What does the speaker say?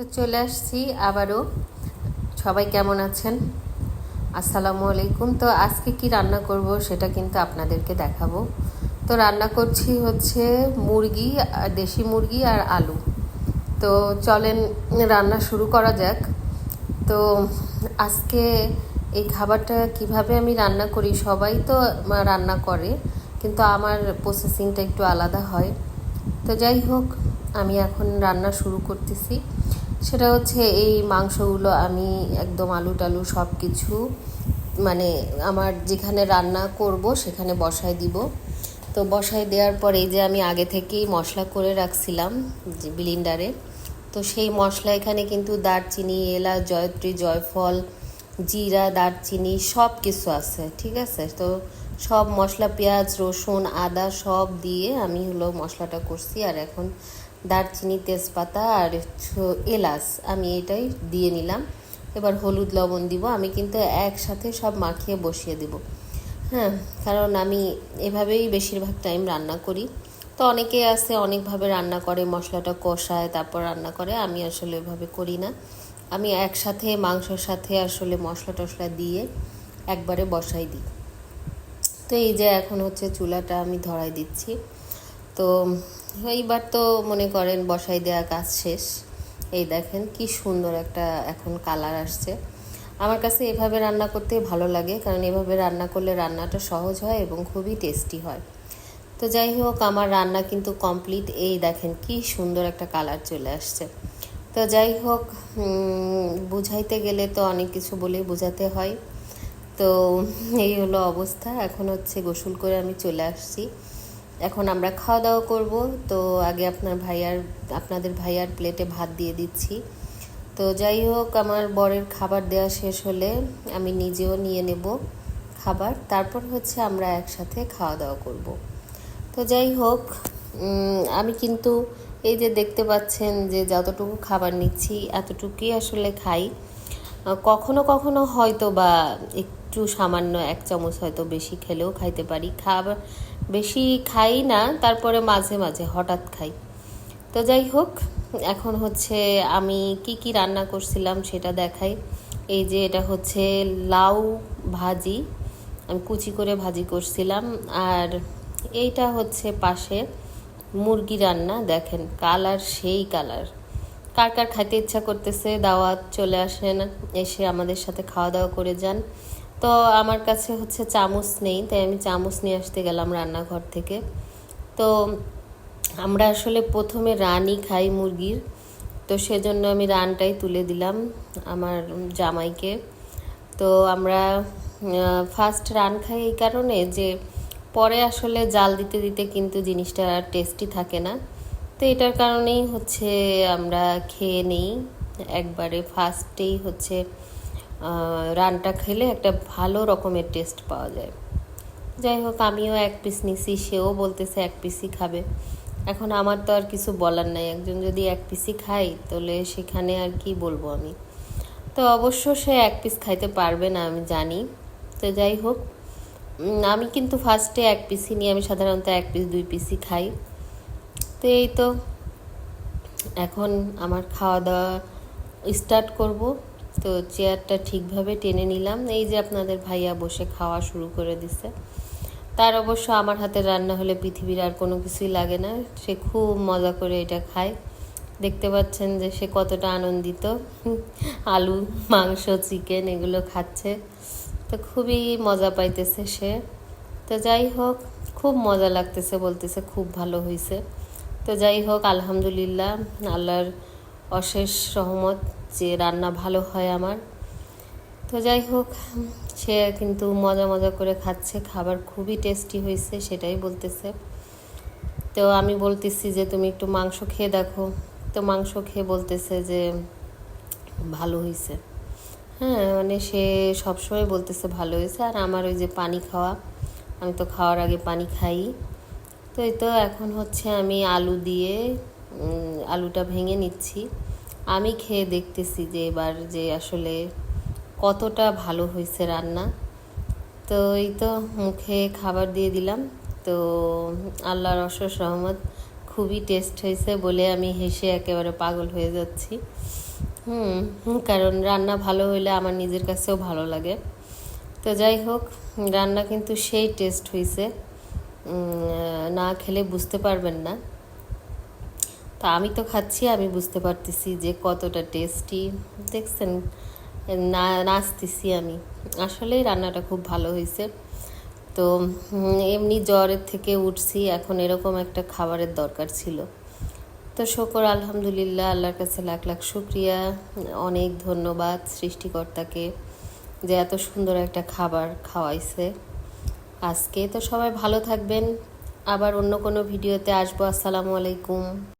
তো চলে আসছি আবারও। সবাই কেমন আছেন? আসসালামু আলাইকুম। তো আজকে কি রান্না করব সেটা কিন্তু আপনাদেরকে দেখাবো। তো রান্না করছি হচ্ছে মুরগি, দেশি মুরগি আর আলু। তো চলেন রান্না শুরু করা যাক। তো আজকে এই খাবারটা কীভাবে আমি রান্না করি সবাই তো রান্না করে, কিন্তু আমার প্রসেসিংটা একটু আলাদা হয়। তো যাই হোক, আমি এখন রান্না শুরু করতেছি। সেটা হচ্ছে এই মাংসগুলো আমি একদম আলু টালু সব কিছু মানে আমার যেখানে রান্না করব সেখানে বসায় দিব। তো বসায় দেওয়ার পরে এই যে আমি আগে থেকেই মশলা করে রাখছিলাম যে বিলিন্ডারে তো সেই মশলা এখানে কিন্তু দারচিনি, এলাচ, জয়ত্রী, জয়ফল, জিরা, দারচিনি সব কিছু আছে, ঠিক আছে? তো সব মশলা, পেঁয়াজ, রসুন, আদা সব দিয়ে আমি হলো মশলাটা করছি। আর এখন দারচিনি, তেজপাতা আর এলাচ। আমি এটাই দিয়ে নিলাম। এবার হলুদ লবণ দিব। আমি কিন্তু একসাথে সব মাখিয়ে বসিয়ে দিব। হ্যাঁ কারণ আমি এভাবেই বেশিরভাগ টাইম রান্না করি। তো অনেকে আছে, অনেকভাবে রান্না করে, মশলাটা কষায়, তারপর রান্না করে। আমি আসলে এভাবে করি না। আমি একসাথে মাংসর সাথে আসলে মশলা টশলা দিয়ে একবারে বসাই দিই। তো এই যে এখন হচ্ছে চুলাটা আমি ধরাই দিচ্ছি। তো এইবার তো মনে করেন বসাই দেওয়া কাজ শেষ। এই দেখেন কি সুন্দর একটা এখন কালার আসছে। আমার কাছে এভাবে রান্না করতে ভালো লাগে, কারণ এভাবে রান্না করলে রান্নাটা সহজ হয় এবং খুবই টেস্টি হয়। তো যাই হোক, আমার রান্না কিন্তু কমপ্লিট। এই দেখেন কি সুন্দর একটা কালার চলে আসছে। তো যাই হোক বুঝাইতে গেলে তো অনেক কিছু বলেই বোঝাতে হয়। তো এই হলো অবস্থা। এখন হচ্ছে গোসল করে আমি চলে আসছি। এখন আমরা খাওয়া দাওয়া করব। তো আগে আপনার ভাইয়ার, আপনাদের ভাইয়ার প্লেটে ভাত দিয়ে দিচ্ছি। তো যাই হোক, আমার বরের খাবার দেওয়া শেষ হলে আমি নিজেও নিয়ে নেব খাবার। তারপর হচ্ছে আমরা একসাথে খাওয়া দাওয়া করব। তো যাই হোক আমি কিন্তু এই যে দেখতে পাচ্ছেন যে যতটুকু খাবার নিচ্ছি, এতটুকুই আসলে খাই। কখনো কখনো হয়তো বা একটু সামান্য এক চামচ হয়তো বেশি খেলেও খাইতে পারি। খাবার বেশি খাই না, তারপরে মাঝে মাঝে হঠাৎ খাই। তো যাই হোক, এখন হচ্ছে আমি কি কি রান্না করছিলাম সেটা দেখাই। এই যে এটা হচ্ছে লাউ ভাজি, আমি কুচি করে ভাজি করছিলাম। আর এইটা হচ্ছে পাশে মুরগি রান্না, দেখেন কালার সেই কালার। কার কার খাইতে ইচ্ছা করতেছে, দাওয়াত চলে আসেন, এসে আমাদের সাথে খাওয়া দাওয়া করে যান। তো আমার কাছে হচ্ছে চামচ নেই, তাই আমি চামচ নিয়ে আসতে গেলাম রান্নাঘর থেকে। তো আমরা আসলে প্রথমে রানই খাই মুরগির, তো সেজন্য আমি রানটাই তুলে দিলাম আমার জামাইকে। তো আমরা ফার্স্ট রান খাই এই কারণে যে পরে আসলে জাল দিতে দিতে কিন্তু জিনিসটা টেস্টি থাকে না। তো এটার কারণেই হচ্ছে আমরা খেয়ে নিই, একবারে ফার্স্টেই হচ্ছে রানটা খেলে একটা ভালো রকমের টেস্ট পাওয়া যায়। যাই হোক, আমিও এক পিস নিছি, সেও বলতেছে এক পিসই খাবে। এখন আমার তো আর কিছু বলার নাই, একজন যদি এক পিসই খাই তাহলে সেখানে আর কি বলব আমি? তো অবশ্য সে এক পিস খাইতে পারবে না, আমি জানি। তো যাই হোক আমি কিন্তু ফার্স্টে এক পিসই নিই আমি সাধারণত এক পিস দুই পিসই খাই। তো এই তো, এখন আমার খাওয়া দাওয়া স্টার্ট করব। তো চেয়ারটা ঠিকভাবে টেনে নিলাম। এই যে আপনাদের ভাইয়া বসে খাওয়া শুরু করে দিছে। তার অবশ্য আমার হাতে রান্না হলে পৃথিবীর আর কোনো কিছুই লাগে না। সে খুব মজা করে এটা খায়। দেখতে পাচ্ছেন যে সে কতটা আনন্দিত। আলু, মাংস, চিকেন এগুলো খাচ্ছে। তো খুবই মজা পাইতেছে সে। তো যাই হোক, খুব মজা লাগতেছে বলতেছে, খুব ভালো হয়েছে তো যাই হোক, আলহামদুলিল্লাহ, আল্লাহর অশেষ সহমত যে রান্না ভালো হয় আমার। তো যাই হোক, সে কিন্তু মজা মজা করে খাচ্ছে, খাবার খুবই টেস্টি হয়েছে, সেটাই বলতেছে। তো আমি বলতেছি যে, তুমি একটু মাংস খেয়ে দেখো। তো মাংস খেয়ে বলতেছে যে, ভালো হয়েছে। হ্যাঁ মানে সে সবসময় বলতেছে ভালো হয়েছে। আর আমার ওই যে পানি খাওয়া, আমি তো খাওয়ার আগে পানি খাই। তো এই তো এখন হচ্ছে আমি আলু দিয়ে আলুটা ভেঙে নিচ্ছি। আমি খেয়ে দেখতেছি যে এবার যে আসলে কতটা ভালো হয়েছে রান্না। তো এই তো মুখে খাবার দিয়ে দিলাম। তো আল্লাহর অশেষ রহমত, খুবই টেস্ট হয়েছে বলে আমি হেসে একেবারে পাগল হয়ে যাচ্ছি। হুম, কারণ রান্না ভালো হইলে আমার নিজের কাছেও ভালো লাগে। তো যাই হোক, রান্না কিন্তু সেই টেস্ট হয়েছে না খেলে বুঝতে পারবেন না। তা আমি তো খাচ্ছি, আমি বুঝতে পারতেছি যে কতটা টেস্টি দেখছেন, না, নাচতেছি আমি। আসলেই রান্নাটা খুব ভালো হয়েছে। তো এমনি জ্বরের থেকে উঠছি, এখন এরকম একটা খাবারের দরকার ছিল। তো শকর, আলহামদুলিল্লাহ, আল্লাহর কাছে লাখ লাখ শুক্রিয়া। অনেক ধন্যবাদ সৃষ্টিকর্তাকে যে এত সুন্দর একটা খাবার খাওয়াইছে। আজকে তো সবাই ভালো থাকবেন। আবার অন্য কোনো ভিডিওতে আসব। আসসালামু আলাইকুম।